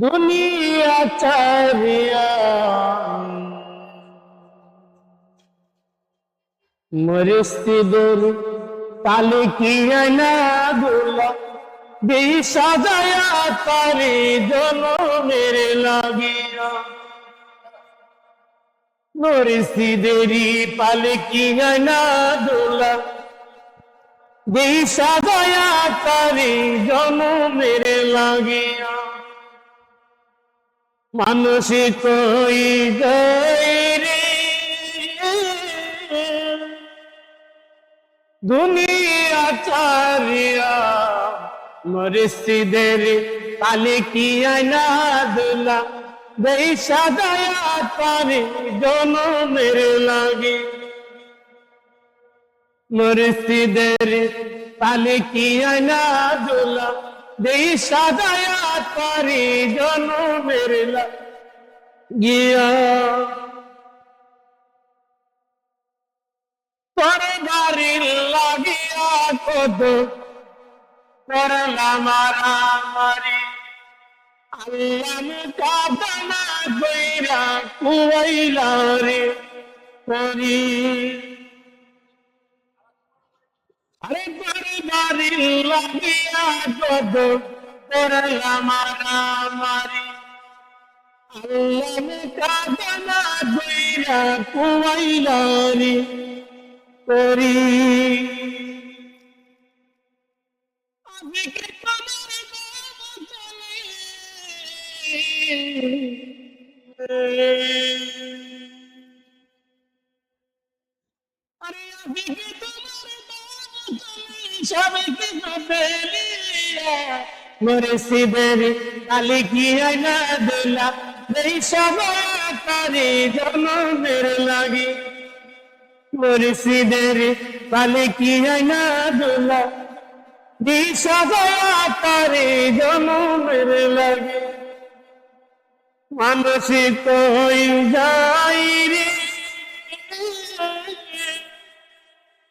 দুনিয়া চারিয়া মরিস্তিদের তালে কি না দুলা দেই সাজায়া তারে জনমের লাগিয়া। মরিস্তিদেরই পালে কি না দুলা দেই সাজায়া তারে জনমের লাগিয়া। মানুষই কই যায় রে? দুনিয়া চারিয়া মরিসিদের তালে কি আয়না দুলা দেই সাদায়া তারে জনমের লাগে। মরিসিদের তালে কি আয়না দুলা দেই সাদায়া তারে জনমের গিয়া পরে গাড়ির লাগিয়া কত। করলাম মারামারি আল্লাহ কাদনা কইরা কুয়াইলা রে। করি গাড়ির লাগিয়া কত করলাম মারামারি আল্লাহ কাদনা কইরা কুয়াইলা রে করি। আমি তোমার সবাইকে বেলিয়া মরে সিদের কালি কি না দিলা, এই সবাই জন্মের লাগি। মুর্শিদের পালে কি দোলা জনমের লাগে। মানসি কই যাই রে